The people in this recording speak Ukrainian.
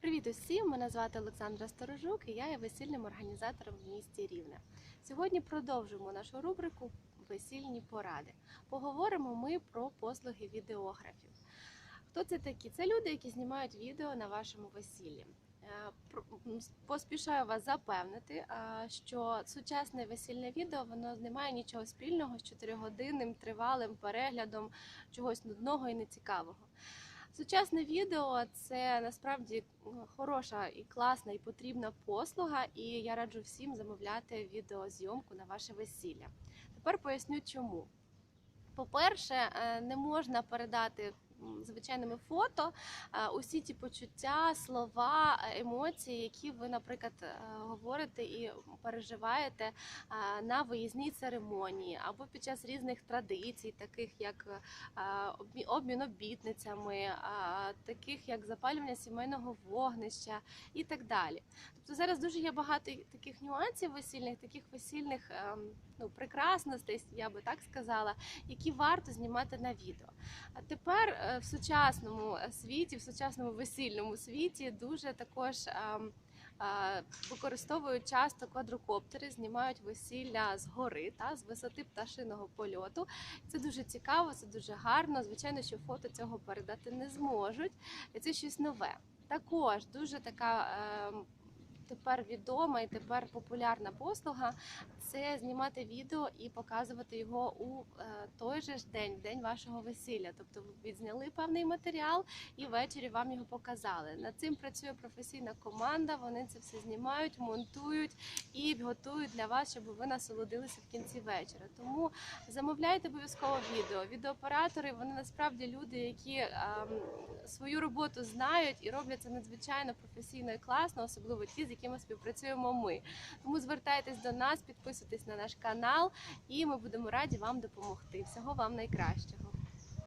Привіт усім! Мене звати Олександра Сторожук і я є весільним організатором в місті Рівне. Сьогодні продовжуємо нашу рубрику Весільні поради. Поговоримо ми про послуги відеографів. Хто це такі? Це люди, які знімають відео на вашому весіллі. Е, Поспішаю вас запевнити, е, що сучасне весільне відео воно не має нічого спільного з 4-годинним тривалим переглядом чогось нудного і нецікавого. Сучасне відео це насправді хороша і класна і потрібна послуга, і я раджу всім замовляти відеозйомку на ваше весілля. Тепер поясню чому. По-перше, е, не можна передати звичайними фото е, усі ті почуття, слова, е, емоції, які ви, наприклад, е, говорите і переживаєте на виїзній церемонії або під час різних традицій, таких як обмін обітницями, таких як запалювання сімейного вогнища і так далі. Тобто зараз дуже є багато таких нюансів весільних, таких весільних ну, прекрасностей, я би так сказала, які варто знімати на відео. А тепер в сучасному е, світі, в сучасному весільному світі дуже також. ем, е, Використовують часто квадрокоптери, знімають весілля з гори та з висоти пташиного польоту. Це дуже цікаво, це дуже гарно. Звичайно, що фото цього передати не зможуть. Це щось нове. Також дуже така е, тепер відома і тепер популярна послуга це знімати відео і показувати його у е, той же ж день, в день вашого весілля. Тобто ви відзняли певний матеріал і ввечері вам його показали. Над цим працює професійна команда. Вони це все знімають, монтують і готують для вас, щоб ви насолодилися в кінці вечора. Тому замовляйте обов'язково відео. Відеооператори вони насправді люди, які ем, свою роботу знають і роблять це надзвичайно професійно і класно, особливо ті, з якими співпрацюємо ми. Тому звертайтесь до нас, підписуйтесь на наш канал, і ми будемо раді вам допомогти. Всього вам найкращого.